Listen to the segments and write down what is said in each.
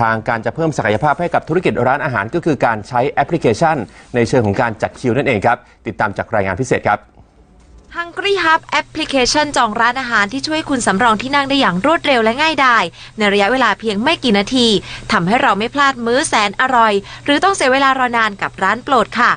ทางการจะเพิ่มศักยภาพให้กับธุรกิจร้านอาหารก็คือการใช้แอปพลิเคชัน ในเชิงของการจัดคิวนั่นเองครับ ติดตามจากรายงานพิเศษครับ Hungry Hub แอปพลิเคชันจองร้านอาหารที่ช่วยคุณสำรองที่นั่งได้อย่างรวดเร็วและง่ายดาย ในระยะเวลาเพียงไม่กี่นาทีทำให้เราไม่พลาดมื้อแสนอร่อย หรือต้องเสียเวลารอนานกับร้านโปรดค่ะ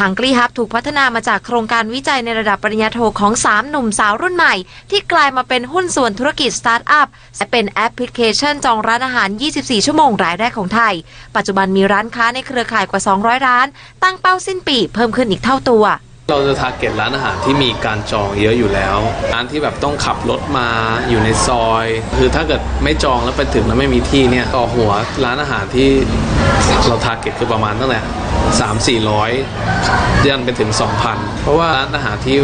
Hungry Hub ถูกพัฒนามาจากโครงการวิจัยในระดับปริญญาโทของ 3 หนุ่มสาวรุ่นใหม่ ที่กลายมาเป็นหุ้นส่วนธุรกิจสตาร์ทอัพและเป็นแอปพลิเคชันจองร้านอาหาร 24 ชั่วโมงรายแรกของไทย ปัจจุบันมีร้านค้าในเครือข่ายกว่า 200 ร้าน ตั้งเป้าสิ้นปีเพิ่มขึ้นอีกเท่าตัว เราจะทาร์เก็ตร้านอาหารที่มีการจองเยอะอยู่แล้ว ร้านที่แบบต้องขับรถมาอยู่ในซอย คือถ้าเกิดไม่จองแล้วไปถึงแล้วไม่มีที่เนี่ยต่อหัวร้านอาหารที่เราทาร์เก็ตคือประมาณตั้งแต่สามสี่ร้อยยันไปถึง 2,000 เพราะว่าร้านอาหารที่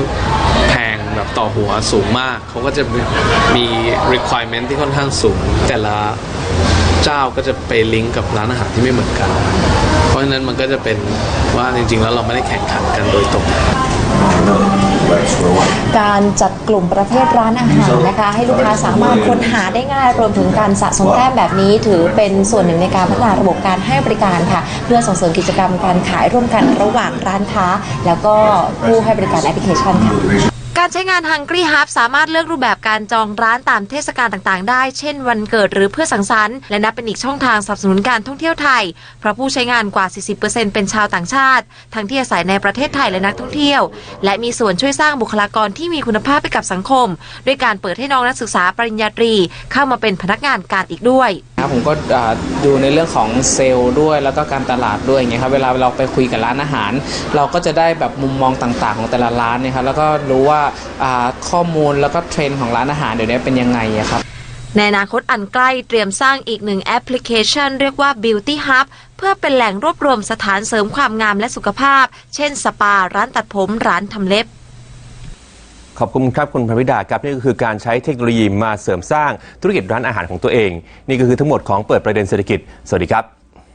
แพงแบบต่อหัวสูงมาก เขาก็จะมี requirement ที่ค่อนข้างสูงแต่ละ เจ้าก็จะไปลิงก์กับร้านอาหารที่ไม่เหมือนกัน เพราะฉะนั้นมันก็จะเป็นว่าจริง ๆ แล้วเราไม่ได้แข่งขันกันโดยตรง การจัดกลุ่มประเภทร้านอาหารนะคะ ให้ลูกค้าสามารถค้นหาได้ง่ายรวมถึงการสะสมแต้มแบบนี้ ถือเป็นส่วนหนึ่งในการพัฒนาระบบการให้บริการค่ะ เพื่อส่งเสริมกิจกรรมการขายร่วมกันระหว่างร้านค้า แล้วก็ผู้ให้บริการแอปพลิเคชันค่ะ การใช้งาน Hungry Hub สามารถเลือกรูปแบบการจองร้านตามเทศกาลต่างๆ ได้ เช่น วันเกิดหรือเพื่อสังสรรค์ และนับเป็นอีกช่องทางสนับสนุนการท่องเที่ยวไทย เพราะผู้ใช้งานกว่า 40%เป็นชาวต่างชาติ ทั้งที่อาศัยในประเทศไทยและนักท่องเที่ยว และมีส่วนช่วยสร้างบุคลากรที่มีคุณภาพให้กับสังคม ด้วยการเปิดให้น้องนักศึกษาปริญญาตรี เข้ามาเป็นพนักงานการอีกด้วยครับผมก็ดูในเรื่องของเซลล์ด้วยแล้วก็การตลาดด้วยอย่างเงี้ยครับเวลาเราไปคุยกับร้านอาหาร เราก็จะได้แบบมุมมองต่างๆ ของแต่ละร้านเนี่ยครับแล้วก็รู้ว่าาข้อมูลแล้วก็เทรนด์ของร้านอาหารเดี๋ยวนี้เป็นยังไงครับในอนาคตอันใกล้เตรียมสร้างอีกหนึ่งแอปพลิเคชัน เรียกว่า Beauty Hub เพื่อเป็นแหล่งรวบรวมสถานเสริมความงามและสุขภาพ เช่นสปา ร้านตัดผม ร้านทำเล็บ ขอบคุณครับคุณพรวิดาครับนี่ก็คือการใช้เทคโนโลยีมาเสริมสร้างธุรกิจร้านอาหารของตัวเอง นี่ก็คือทั้งหมดของเปิดประเด็นเศรษฐกิจ สวัสดีครับ